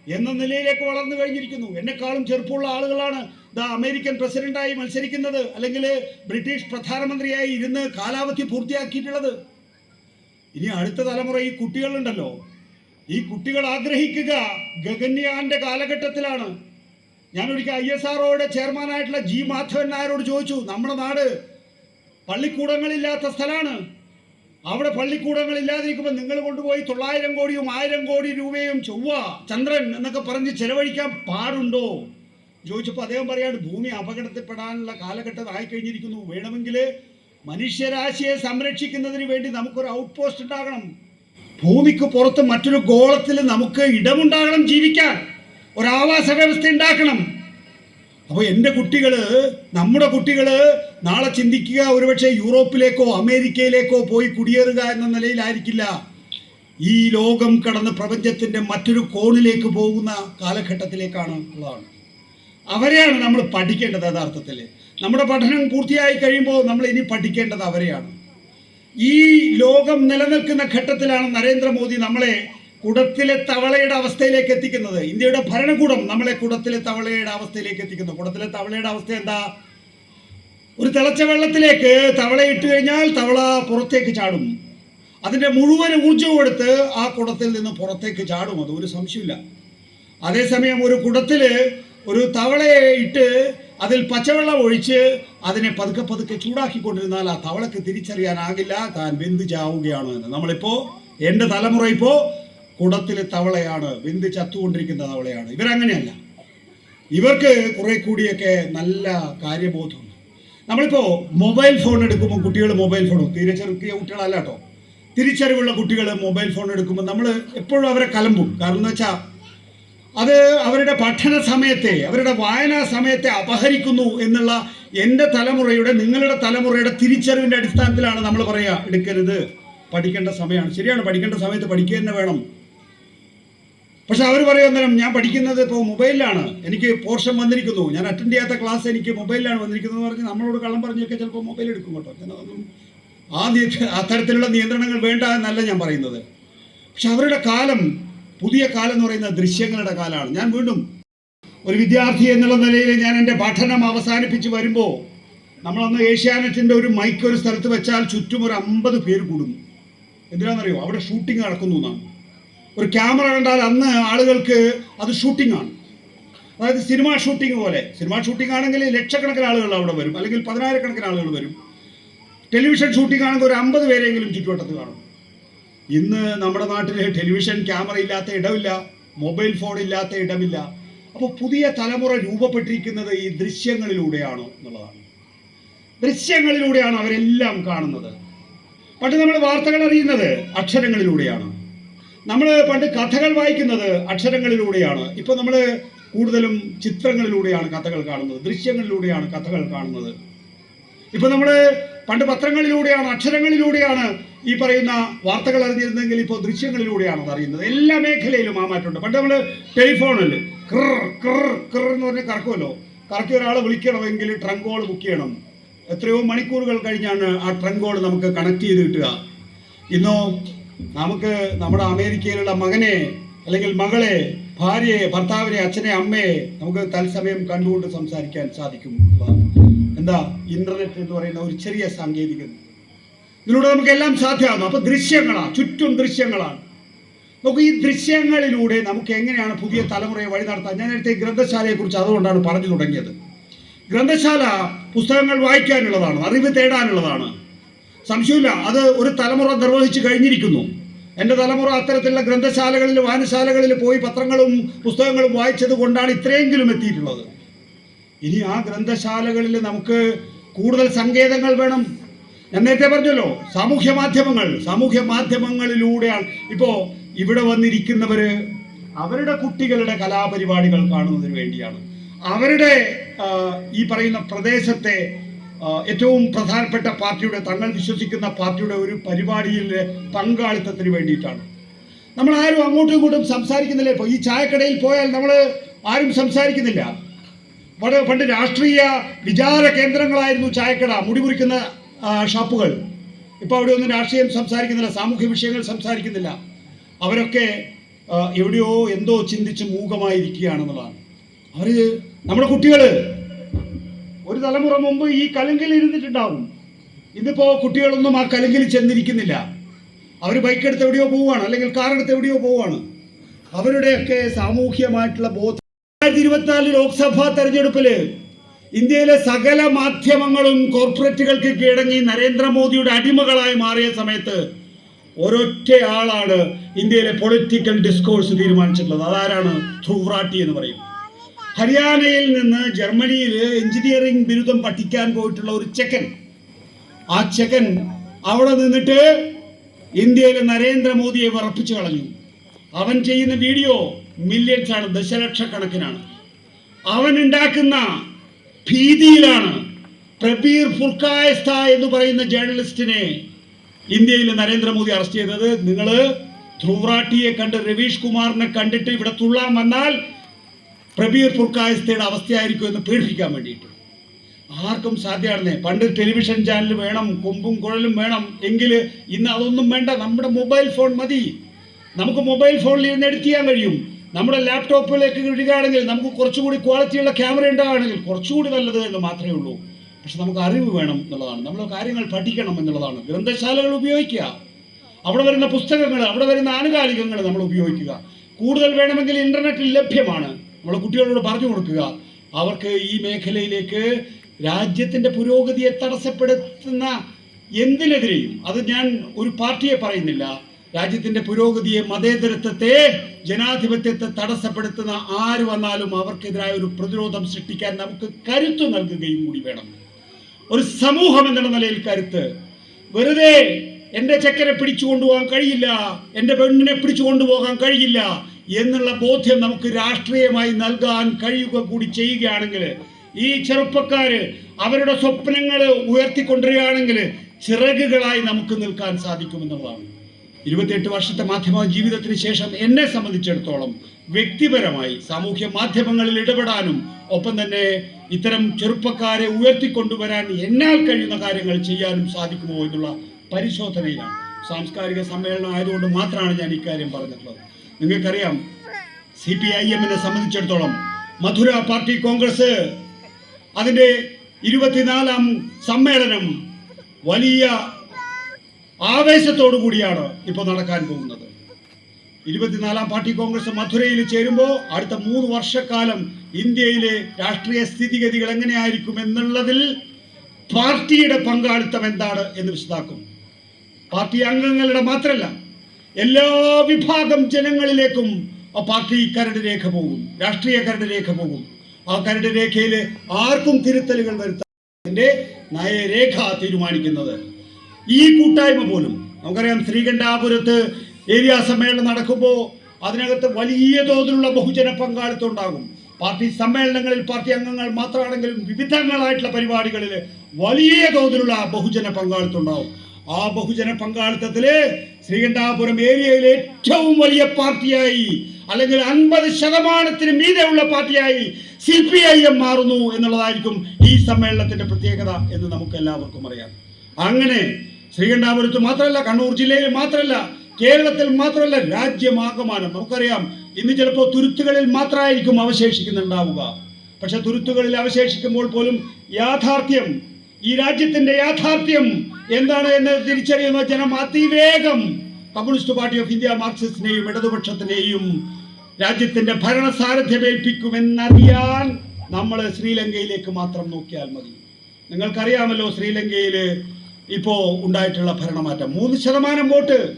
എന്ന നിലയിലേക്ക് വളർന്നു കഴിഞ്ഞിരിക്കുന്നു. എന്നെക്കാളും ചെറുപ്പമുള്ള ആളുകളാണ് അമേരിക്കൻ പ്രസിഡന്റായി മത്സരിക്കുന്നത് അല്ലെങ്കിൽ ബ്രിട്ടീഷ് പ്രധാനമന്ത്രിയായി ഇരുന്ന് കാലാവധി പൂർത്തിയാക്കിയിട്ടുള്ളത്. ഇനി അടുത്ത തലമുറ ഈ കുട്ടികളുണ്ടല്ലോ. ഈ കുട്ടികൾ ആഗ്രഹിക്കുക ഗഗന്യാന്റെ കാലഘട്ടത്തിലാണ്. ഞാൻ ഒരിക്കൽ ഐ എസ് ആർഒയുടെ ചെയർമാനായിട്ടുള്ള ജി മാധവൻ നായരോട് ചോദിച്ചു നമ്മുടെ നാട് പള്ളിക്കൂടങ്ങളില്ലാത്ത സ്ഥലമാണ്. അവിടെ പള്ളിക്കൂടങ്ങൾ ഇല്ലാതിരിക്കുമ്പോൾ നിങ്ങൾ കൊണ്ടുപോയി തൊള്ളായിരം കോടിയും ആയിരം കോടി രൂപയും ചൊവ്വ ചന്ദ്രൻ എന്നൊക്കെ പറഞ്ഞ് ചെലവഴിക്കാൻ പാടുണ്ടോ? ചോദിച്ചപ്പോൾ അദ്ദേഹം പറയാണ് ഭൂമി അപകടത്തിൽപ്പെടാനുള്ള കാലഘട്ടമായി കഴിഞ്ഞിരിക്കുന്നു വേണമെങ്കിൽ മനുഷ്യരാശിയെ സംരക്ഷിക്കുന്നതിന് വേണ്ടി നമുക്കൊരു ഔട്ട് പോസ്റ്റ് ഉണ്ടാകണം. ഭൂമിക്ക് പുറത്ത് മറ്റൊരു ഗോളത്തിൽ നമുക്ക് ഇടമുണ്ടാകണം ജീവിക്കാൻ. ഒരു ആവാസ വ്യവസ്ഥ ഉണ്ടാക്കണം. അപ്പോൾ എന്റെ കുട്ടികൾ നമ്മുടെ കുട്ടികൾ നാളെ ചിന്തിക്കുക ഒരുപക്ഷെ യൂറോപ്പിലേക്കോ അമേരിക്കയിലേക്കോ പോയി കുടിയേറുക എന്ന നിലയിലായിരിക്കില്ല. ഈ ലോകം കടന്ന് പ്രപഞ്ചത്തിന്റെ മറ്റൊരു കോണിലേക്ക് പോകുന്ന കാലഘട്ടത്തിലേക്കാണ് ഉള്ളതാണ്. അവരെയാണ് നമ്മൾ പഠിക്കേണ്ടത് യഥാർത്ഥത്തിൽ. നമ്മുടെ പഠനം പൂർത്തിയായി കഴിയുമ്പോൾ നമ്മൾ ഇനി പഠിക്കേണ്ടത് അവരെയാണ്. ഈ ലോകം നിലനിൽക്കുന്ന ഘട്ടത്തിലാണ് നരേന്ദ്രമോദി നമ്മളെ കുടത്തിലെ തവളയുടെ അവസ്ഥയിലേക്ക് എത്തിക്കുന്നത്. ഇന്ത്യയുടെ ഭരണകൂടം നമ്മളെ കുടത്തിലെ തവളയുടെ അവസ്ഥയിലേക്ക് എത്തിക്കുന്നു. കുടത്തിലെ തവളയുടെ അവസ്ഥ എന്താ? ഒരു തിളച്ച വെള്ളത്തിലേക്ക് തവള ഇട്ട് കഴിഞ്ഞാൽ തവള പുറത്തേക്ക് ചാടും. അതിന്റെ മുഴുവൻ ഊർജവും എടുത്ത് ആ കുടത്തിൽ നിന്ന് പുറത്തേക്ക് ചാടും. അത് ഒരു സംശയമില്ല അതേസമയം ഒരു കുടത്തിൽ ഒരു തവളയെ ഇട്ട് അതിൽ പച്ചവെള്ളം ഒഴിച്ച് അതിനെ പതുക്കെ പതുക്കെ ചൂടാക്കിക്കൊണ്ടിരുന്നാൽ ആ തവളക്ക് തിരിച്ചറിയാനാകില്ല. താൻ വെന്ത് ചാവുകയാണ് എന്ന്. നമ്മളിപ്പോൾ തലമുറ ഇപ്പോ കുടത്തിലെ തവളയാണ് വെന്ത് ചത്തുകൊണ്ടിരിക്കുന്ന തവളയാണ്. ഇവരങ്ങനെയല്ല. ഇവർക്ക് കുറെ കൂടിയൊക്കെ നല്ല കാര്യബോധമുണ്ട്. നമ്മളിപ്പോ മൊബൈൽ ഫോൺ എടുക്കുമ്പോൾ കുട്ടികൾ മൊബൈൽ ഫോൺ തീരെ ചെറുക്കിയ കുട്ടികളല്ല കേട്ടോ. തിരിച്ചറിവുള്ള കുട്ടികൾ മൊബൈൽ ഫോൺ എടുക്കുമ്പോൾ നമ്മൾ എപ്പോഴും അവരെ കലമ്പും. കാരണം എന്ന് വെച്ചാൽ അത് അവരുടെ പഠന സമയത്തെ അവരുടെ വായനാ സമയത്തെ അപഹരിക്കുന്നു എന്നുള്ള എന്റെ തലമുറയുടെ നിങ്ങളുടെ തലമുറയുടെ തിരിച്ചറിവിന്റെ അടിസ്ഥാനത്തിലാണ് നമ്മൾ പറയുക എടുക്കരുത് പഠിക്കേണ്ട സമയമാണ്. ശരിയാണ് പഠിക്കേണ്ട സമയത്ത് പഠിക്കുക തന്നെ വേണം. പക്ഷെ അവർ പറയുന്നേരം ഞാൻ പഠിക്കുന്നത് ഇപ്പോൾ മൊബൈലിലാണ്. എനിക്ക് പോർഷൻ വന്നിരിക്കുന്നു. ഞാൻ അറ്റൻഡ് ചെയ്യാത്ത ക്ലാസ് എനിക്ക് മൊബൈലിലാണ് വന്നിരിക്കുന്നത് എന്ന് പറഞ്ഞ് നമ്മളോട് കള്ളം പറഞ്ഞൊക്കെ ചിലപ്പോൾ മൊബൈൽ എടുക്കും കേട്ടോ. ആ അത്തരത്തിലുള്ള നിയന്ത്രണങ്ങൾ വേണ്ട എന്നല്ല ഞാൻ പറയുന്നത്. പക്ഷെ അവരുടെ കാലം പുതിയ കാലം എന്ന് പറയുന്നത് ദൃശ്യങ്ങളുടെ കാലമാണ്. ഞാൻ വീണ്ടും ഒരു വിദ്യാർത്ഥി എന്നുള്ള നിലയിൽ ഞാൻ എന്റെ പഠനം അവസാനിപ്പിച്ച് വരുമ്പോൾ നമ്മളന്ന് ഏഷ്യാനെറ്റിന്റെ ഒരു മൈക്ക് ഒരു സ്ഥലത്ത് വെച്ചാൽ ചുറ്റും ഒരു അമ്പത് പേര് കൂടുന്നു. എന്തിനാണെന്നറിയോ? അവിടെ ഷൂട്ടിംഗ് നടക്കുന്നു എന്നാണ്. ഒരു ക്യാമറ കണ്ടാൽ അന്ന് ആളുകൾക്ക് അത് ഷൂട്ടിംഗ് ആണ്. അതായത് സിനിമ ഷൂട്ടിംഗ് പോലെ. സിനിമ ഷൂട്ടിംഗ് ആണെങ്കിൽ ലക്ഷക്കണക്കിന് ആളുകൾ അവിടെ വരും. അല്ലെങ്കിൽ പതിനായിരക്കണക്കിന് ആളുകൾ വരും. ടെലിവിഷൻ ഷൂട്ടിംഗ് ആണെങ്കിൽ ഒരു അമ്പത് പേരെങ്കിലും ചുറ്റുവട്ടത്ത് കാണും. ഇന്ന് നമ്മുടെ നാട്ടിൽ ടെലിവിഷൻ ക്യാമറ ഇല്ലാത്ത ഇടമില്ല മൊബൈൽ ഫോൺ ഇല്ലാത്ത ഇടമില്ല. അപ്പോൾ പുതിയ തലമുറ രൂപപ്പെട്ടിരിക്കുന്നത് ഈ ദൃശ്യങ്ങളിലൂടെയാണ് എന്നുള്ളതാണ്. ദൃശ്യങ്ങളിലൂടെയാണ് അവരെല്ലാം കാണുന്നത്. പണ്ട് നമ്മൾ വാർത്തകൾ അറിയുന്നത് അക്ഷരങ്ങളിലൂടെയാണ്. നമ്മൾ പണ്ട് കഥകൾ വായിക്കുന്നത് അക്ഷരങ്ങളിലൂടെയാണ്. ഇപ്പോൾ നമ്മൾ കൂടുതലും ചിത്രങ്ങളിലൂടെയാണ് കഥകൾ കാണുന്നത് ദൃശ്യങ്ങളിലൂടെയാണ് കഥകൾ കാണുന്നത്. ഇപ്പോൾ നമ്മൾ പണ്ട് പത്രങ്ങളിലൂടെയാണ് അക്ഷരങ്ങളിലൂടെയാണ് ഈ പറയുന്ന വാർത്തകൾ അറിഞ്ഞിരുന്നെങ്കിൽ ഇപ്പോൾ ദൃശ്യങ്ങളിലൂടെയാണെന്ന് അറിയുന്നത്. എല്ലാ മേഖലയിലും ആ മാറ്റമുണ്ട്. പണ്ട് നമ്മൾ ടെലിഫോണിൽ ക്രർ ക്രർ ക്രർ എന്ന് പറഞ്ഞാൽ കറക്കുമല്ലോ. കറക്കി ഒരാളെ വിളിക്കണമെങ്കിൽ ട്രങ്ക് കോൾ ബുക്ക് ചെയ്യണം. എത്രയോ മണിക്കൂറുകൾ കഴിഞ്ഞാണ് ആ ട്രങ്ക് കോൾ നമുക്ക് കണക്ട് ചെയ്ത് കിട്ടുക. ഇന്നോ നമുക്ക് നമ്മുടെ അമേരിക്കയിലുള്ള മകനെ അല്ലെങ്കിൽ മകളെ ഭാര്യയെ ഭർത്താവിനെ അച്ഛനെ അമ്മയെ നമുക്ക് തത്സമയം കണ്ടുകൊണ്ട് സംസാരിക്കാൻ സാധിക്കും. എന്താ? ഇന്റർനെറ്റ് എന്ന് പറയുന്ന ഒരു ചെറിയ സാങ്കേതികത. ഇതിലൂടെ നമുക്ക് എല്ലാം സാധ്യമാകുന്നു അപ്പൊ ദൃശ്യങ്ങളാണ്. ചുറ്റും ദൃശ്യങ്ങളാണ്. നമുക്ക് ഈ ദൃശ്യങ്ങളിലൂടെ നമുക്ക് എങ്ങനെയാണ് പുതിയ തലമുറയെ വഴി നടത്താൻ? ഞാൻ നേരത്തെ ഗ്രന്ഥശാലയെ കുറിച്ച് അതുകൊണ്ടാണ് പറഞ്ഞു തുടങ്ങിയത്. ഗ്രന്ഥശാല പുസ്തകങ്ങൾ വായിക്കാനുള്ളതാണ് അറിവ് തേടാനുള്ളതാണ്. സംശയമില്ല അത് ഒരു തലമുറ നിർവഹിച്ചു കഴിഞ്ഞിരിക്കുന്നു. എന്റെ തലമുറ അത്തരത്തിലുള്ള ഗ്രന്ഥശാലകളിൽ വായനശാലകളിൽ പോയി പത്രങ്ങളും പുസ്തകങ്ങളും വായിച്ചത് കൊണ്ടാണ് ഇത്രയെങ്കിലും എത്തിയിട്ടുള്ളത്. ഇനി ആ ഗ്രന്ഥശാലകളിൽ നമുക്ക് കൂടുതൽ സങ്കേതങ്ങൾ വേണം നേരത്തെ പറഞ്ഞല്ലോ. സാമൂഹ്യ മാധ്യമങ്ങൾ. സാമൂഹ്യ മാധ്യമങ്ങളിലൂടെയാണ്. ഇപ്പോ ഇവിടെ വന്നിരിക്കുന്നവര് അവരുടെ കുട്ടികളുടെ കലാപരിപാടികൾ കാണുന്നതിന് വേണ്ടിയാണ്. അവരുടെ ഈ പറയുന്ന പ്രദേശത്തെ ഏറ്റവും പ്രധാനപ്പെട്ട പാർട്ടിയുടെ തങ്ങൾ വിശ്വസിക്കുന്ന പാർട്ടിയുടെ ഒരു പരിപാടിയിലെ പങ്കാളിത്തത്തിന് വേണ്ടിയിട്ടാണ്. നമ്മൾ ആരും അങ്ങോട്ടും ഇങ്ങോട്ടും സംസാരിക്കുന്നില്ല ഇപ്പോൾ ഈ ചായക്കടയിൽ പോയാൽ നമ്മൾ ആരും സംസാരിക്കുന്നില്ല. പണ്ട് പണ്ട് രാഷ്ട്രീയ വിചാര കേന്ദ്രങ്ങളായിരുന്നു ചായക്കട. മുടി മുറിക്കുന്ന ആ, ഷാപ്പുകൾ. ഇപ്പോൾ അവിടെ ഒന്നും രാഷ്ട്രീയം സംസാരിക്കുന്നില്ല സാമൂഹ്യ വിഷയങ്ങൾ സംസാരിക്കുന്നില്ല. അവരൊക്കെ എവിടെയോ എന്തോ ചിന്തിച്ച് മൂകമായിരിക്കുകയാണെന്നുള്ളതാണ്. അവർ നമ്മുടെ കുട്ടികൾ ഒരു തലമുറ മുമ്പ് ഈ കലുങ്കിൽ ഇരുന്നിട്ടുണ്ടാവും. ഇന്നിപ്പോൾ കുട്ടികളൊന്നും ആ കലുങ്കിൽ ചെന്നിരിക്കുന്നില്ല. അവർ ബൈക്ക് എടുത്ത് എവിടെയോ പോവുകയാണ് അല്ലെങ്കിൽ കാർ എടുത്ത് എവിടെയോ പോവുകയാണ്. അവരുടെയൊക്കെ സാമൂഹ്യമായിട്ടുള്ള ബോധം. രണ്ടായിരത്തി ഇരുപത്തിനാല് ലോക്സഭാ തെരഞ്ഞെടുപ്പിൽ ഇന്ത്യയിലെ സകല മാധ്യമങ്ങളും കോർപ്പറേറ്റുകൾക്ക് കീഴടങ്ങി നരേന്ദ്രമോദിയുടെ അടിമകളായി മാറിയ സമയത്ത് ഒരൊറ്റ ആളാണ് ഇന്ത്യയിലെ പൊളിറ്റിക്കൽ ഡിസ്കോഴ്സ് തീരുമാനിച്ചിട്ടുള്ളത്. അതാരാണ്? ധ്രുവ്രാട്ടി എന്ന് പറയും. ഹരിയാനയിൽ നിന്ന് ജർമ്മനിയിൽ എഞ്ചിനീയറിംഗ് ബിരുദം പഠിക്കാൻ പോയിട്ടുള്ള ഒരു ചെക്കൻ. ആ ചെക്കൻ അവിടെ നിന്നിട്ട് ഇന്ത്യയിലെ നരേന്ദ്രമോദിയെ വിറപ്പിച്ചു കളഞ്ഞു. അവൻ ചെയ്യുന്ന വീഡിയോ മില്യൺസ് ആണ് ദശലക്ഷക്കണക്കിനാണ്. അവൻ ഉണ്ടാക്കുന്ന ഭീതിയിലാണ്. പ്രബീർ ഫുർക്കായസ്ത എന്ന് പറയുന്ന ജേർണലിസ്റ്റിനെ ഇന്ത്യയിൽ നരേന്ദ്രമോദി അറസ്റ്റ് ചെയ്തത്. നിങ്ങൾ ധ്രുവറാട്ടിയെ കണ്ട് രവീഷ് കുമാറിനെ കണ്ടിട്ട് ഇവിടെ തുള്ളാൻ വന്നാൽ പ്രബീർ ഫുർക്കായസ്തയുടെ അവസ്ഥയായിരിക്കും എന്ന് പേടിപ്പിക്കാൻ വേണ്ടിയിട്ട്. ആർക്കും സാധ്യമാണെന്നേ. പണ്ട് ടെലിവിഷൻ ചാനൽ വേണം കൊമ്പും കുഴലും വേണം എങ്കിൽ ഇന്ന് അതൊന്നും വേണ്ട. നമ്മുടെ മൊബൈൽ ഫോൺ മതി. നമുക്ക് മൊബൈൽ ഫോണിൽ ഇരുന്ന് എഡിറ്റ് ചെയ്യാൻ കഴിയും. നമ്മുടെ ലാപ്ടോപ്പിലേക്ക് ഇടുകയാണെങ്കിൽ നമുക്ക് കുറച്ചുകൂടി ക്വാളിറ്റിയുള്ള ക്യാമറ ഉണ്ടാവുകയാണെങ്കിൽ കുറച്ചുകൂടി നല്ലത് എന്ന് മാത്രമേ ഉള്ളൂ. പക്ഷെ നമുക്ക് അറിവ് വേണം എന്നുള്ളതാണ്. നമ്മൾ കാര്യങ്ങൾ പഠിക്കണം എന്നുള്ളതാണ്. ഗ്രന്ഥശാലകൾ ഉപയോഗിക്കുക. അവിടെ വരുന്ന പുസ്തകങ്ങൾ അവിടെ വരുന്ന ആനുകാലികങ്ങൾ നമ്മൾ ഉപയോഗിക്കുക. കൂടുതൽ വേണമെങ്കിൽ ഇന്റർനെറ്റിൽ ലഭ്യമാണ്. നമ്മൾ കുട്ടികളോട് പറഞ്ഞു കൊടുക്കുക. അവർക്ക് ഈ മേഖലയിലേക്ക് രാജ്യത്തിന്റെ പുരോഗതിയെ തടസ്സപ്പെടുത്തുന്ന എന്തിനെതിരെയും. അത് ഞാൻ ഒരു പാർട്ടിയെ പറയുന്നില്ല. രാജ്യത്തിന്റെ പുരോഗതിയെ മതേതരത്വത്തെ ജനാധിപത്യത്തെ തടസ്സപ്പെടുത്തുന്ന ആര് വന്നാലും അവർക്കെതിരായ ഒരു പ്രതിരോധം സൃഷ്ടിക്കാൻ നമുക്ക് കരുത്ത് നൽകുകയും കൂടി വേണം. ഒരു സമൂഹം എന്നുള്ള നിലയിൽ കരുത്ത്. വെറുതെ എന്റെ ചക്കരെ പിടിച്ചു കൊണ്ടുപോകാൻ കഴിയില്ല എന്റെ പെണ്ണിനെ പിടിച്ചു കൊണ്ടുപോകാൻ കഴിയില്ല എന്നുള്ള ബോധ്യം നമുക്ക് രാഷ്ട്രീയമായി നൽകാൻ കഴിയുക കൂടി ചെയ്യുകയാണെങ്കിൽ ഈ ചെറുപ്പക്കാര് അവരുടെ സ്വപ്നങ്ങൾ ഉയർത്തിക്കൊണ്ടുവരികയാണെങ്കിൽ ചിറകുകളായി നമുക്ക് നിൽക്കാൻ സാധിക്കുമെന്നുള്ളതാണ്. ഇരുപത്തിയെട്ട് വർഷത്തെ മാധ്യമ ജീവിതത്തിന് ശേഷം എന്നെ സംബന്ധിച്ചിടത്തോളം വ്യക്തിപരമായി സാമൂഹ്യ മാധ്യമങ്ങളിൽ ഇടപെടാനും ഒപ്പം തന്നെ ഇത്തരം ചെറുപ്പക്കാരെ ഉയർത്തിക്കൊണ്ടുവരാൻ എന്നാൽ കഴിയുന്ന കാര്യങ്ങൾ ചെയ്യാനും സാധിക്കുമോ എന്നുള്ള പരിശോധനയിലാണ്. സാംസ്കാരിക സമ്മേളനം ആയതുകൊണ്ട് മാത്രമാണ് ഞാൻ ഇക്കാര്യം പറഞ്ഞിട്ടുള്ളത്. നിങ്ങൾക്കറിയാം സി പി ഐ എമ്മിനെ സംബന്ധിച്ചിടത്തോളം മധുര പാർട്ടി കോൺഗ്രസ് അതിന്റെ ഇരുപത്തിനാലാം സമ്മേളനം വലിയ ആവേശത്തോടു കൂടിയാണ് ഇപ്പൊ നടക്കാൻ പോകുന്നത്. ഇരുപത്തിനാലാം പാർട്ടി കോൺഗ്രസ് മധുരയിൽ ചേരുമ്പോൾ അടുത്ത മൂന്ന് വർഷക്കാലം ഇന്ത്യയിലെ രാഷ്ട്രീയ സ്ഥിതിഗതികൾ എങ്ങനെയായിരിക്കും എന്നുള്ളതിൽ പാർട്ടിയുടെ പങ്കാളിത്തം എന്താണ് എന്ന് വിശദാക്കും പാർട്ടി അംഗങ്ങളുടെ മാത്രമല്ല എല്ലാ വിഭാഗം ജനങ്ങളിലേക്കും ആ പാർട്ടി കരട് രേഖ പോകും രാഷ്ട്രീയ കരട് രേഖ പോകും. ആ കരട് രേഖയിൽ ആർക്കും തിരുത്തലുകൾ വരുത്താൻ നയരേഖ തീരുമാനിക്കുന്നത്. ഈ കൂട്ടായ്മ പോലും നമുക്കറിയാം ശ്രീകണ്ഠാപുരത്ത് ഏരിയ സമ്മേളനം നടക്കുമ്പോൾ അതിനകത്ത് വലിയ തോതിലുള്ള ബഹുജന പങ്കാളിത്തം ഉണ്ടാകും. പാർട്ടി സമ്മേളനങ്ങളിൽ പാർട്ടി അംഗങ്ങൾ മാത്രമാണെങ്കിലും വിവിധങ്ങളായിട്ടുള്ള പരിപാടികളിൽ വലിയ തോതിലുള്ള ബഹുജന പങ്കാളിത്തം ഉണ്ടാവും. ആ ബഹുജന പങ്കാളിത്തത്തിൽ ശ്രീകണ്ഠാപുരം ഏരിയയിലെ ഏറ്റവും വലിയ പാർട്ടിയായി അല്ലെങ്കിൽ അൻപത് ശതമാനത്തിന് മീതെ ഉള്ള പാർട്ടിയായി സി പി ഐ എം മാറുന്നു എന്നുള്ളതായിരിക്കും ഈ സമ്മേളനത്തിന്റെ പ്രത്യേകത എന്ന് നമുക്ക് എല്ലാവർക്കും അറിയാം. അങ്ങനെ ശ്രീകണ്ഠാപുരത്ത് മാത്രമല്ല കണ്ണൂർ ജില്ലയിൽ മാത്രമല്ല കേരളത്തിൽ മാത്രമല്ല രാജ്യമാകമാനം നമുക്കറിയാം. ഇന്ന് ചിലപ്പോൾ തുരുത്തുകളിൽ മാത്രമായിരിക്കും അവശേഷിക്കുന്നുണ്ടാവുക. പക്ഷെ തുരുത്തുകളിൽ അവശേഷിക്കുമ്പോൾ പോലും യാഥാർത്ഥ്യം ഈ രാജ്യത്തിന്റെ യാഥാർത്ഥ്യം എന്താണ് എന്ന് തിരിച്ചറിയുന്ന ജനം അതിവേഗം കമ്മ്യൂണിസ്റ്റ് പാർട്ടി ഓഫ് ഇന്ത്യ മാർക്സിസ്റ്റിനെയും ഇടതുപക്ഷത്തിനെയും രാജ്യത്തിന്റെ ഭരണ സാരഥ്യമേൽപ്പിക്കുമെന്നറിയാൻ നമ്മൾ ശ്രീലങ്കയിലേക്ക് മാത്രം നോക്കിയാൽ മതി. നിങ്ങൾക്കറിയാമല്ലോ ശ്രീലങ്കയിൽ ഇപ്പോൾ ഉണ്ടായിട്ടുള്ള ഭരണമാറ്റം. മൂന്ന് ശതമാനം വോട്ട്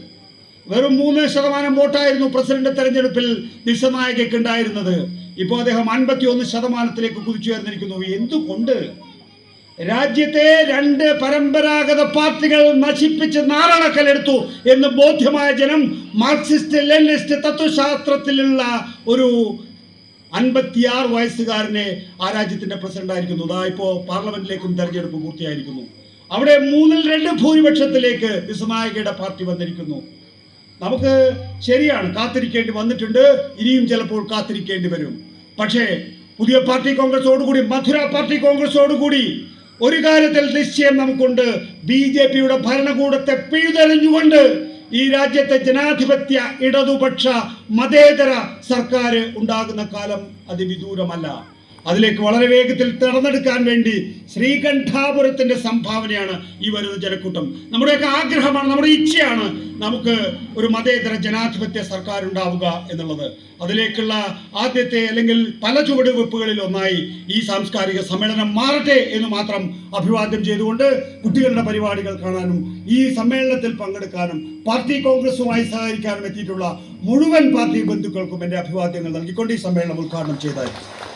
വെറും മൂന്ന് ശതമാനം വോട്ടായിരുന്നു പ്രസിഡന്റ് തെരഞ്ഞെടുപ്പിൽ ദിശനായകയ്ക്ക് ഉണ്ടായിരുന്നത് ഇപ്പോൾ അദ്ദേഹം അൻപത്തി ഒന്ന് ശതമാനത്തിലേക്ക് കുതിച്ചുയർന്നിരിക്കുന്നു. എന്തുകൊണ്ട്? രാജ്യത്തെ രണ്ട് പരമ്പരാഗത പാർട്ടികൾ നശിപ്പിച്ച് നാരണക്കലെടുത്തു എന്ന് ബോധ്യമായ ജനം മാർക്സിസ്റ്റ് ലെനിസ്റ്റ് തത്വശാസ്ത്രത്തിലുള്ള ഒരു അൻപത്തിയാറ് വയസ്സുകാരനെ ആ രാജ്യത്തിന്റെ പ്രസിഡന്റായിരിക്കുന്നു. ആയിരിക്കുന്നു അതാ ഇപ്പോ പാർലമെന്റിലേക്കും തെരഞ്ഞെടുപ്പ് പൂർത്തിയായിരിക്കുന്നു. അവിടെ മൂന്നിൽ രണ്ട് ഭൂരിപക്ഷത്തിലേക്ക് വിസനായകയുടെ പാർട്ടി വന്നിരിക്കുന്നു. നമുക്ക് ശരിയാണ് കാത്തിരിക്കേണ്ടി വന്നിട്ടുണ്ട്. ഇനിയും ചിലപ്പോൾ കാത്തിരിക്കേണ്ടി വരും. പക്ഷേ പുതിയ പാർട്ടി കോൺഗ്രസോടുകൂടി മധുര പാർട്ടി കോൺഗ്രസോടുകൂടി ഒരു കാര്യത്തിൽ നിശ്ചയം നമുക്കുണ്ട്. ബി ജെ പിയുടെ ഭരണകൂടത്തെ പിഴുതെറിഞ്ഞുകൊണ്ട് ഈ രാജ്യത്തെ ജനാധിപത്യ ഇടതുപക്ഷ മതേതര സർക്കാർ ഉണ്ടാകുന്ന കാലം അതിവിദൂരമല്ല. അതിലേക്ക് വളരെ വേഗത്തിൽ തിരഞ്ഞെടുക്കാൻ വേണ്ടി ശ്രീകണ്ഠാപുരത്തിന്റെ സംഭാവനയാണ് ഈ വരുന്ന ജനക്കൂട്ടം. നമ്മുടെയൊക്കെ ആഗ്രഹമാണ് നമ്മുടെ ഇച്ഛയാണ് നമുക്ക് ഒരു മതേതര ജനാധിപത്യ സർക്കാർ ഉണ്ടാവുക എന്നുള്ളത്. അതിലേക്കുള്ള ആദ്യത്തെ അല്ലെങ്കിൽ പല ചുവടുവെപ്പുകളിൽ ഒന്നായി ഈ സാംസ്കാരിക സമ്മേളനം മാറട്ടെ എന്ന് മാത്രം അഭിവാദ്യം ചെയ്തുകൊണ്ട് കുട്ടികളുടെ പരിപാടികൾ കാണാനും ഈ സമ്മേളനത്തിൽ പങ്കെടുക്കാനും പാർട്ടി കോൺഗ്രസുമായി സഹകരിക്കാനും എത്തിയിട്ടുള്ള മുഴുവൻ പാർട്ടി ബന്ധുക്കൾക്കും എന്റെ അഭിവാദ്യങ്ങൾ നൽകിക്കൊണ്ട് ഈ സമ്മേളനം ഉദ്ഘാടനം ചെയ്തായിരുന്നു.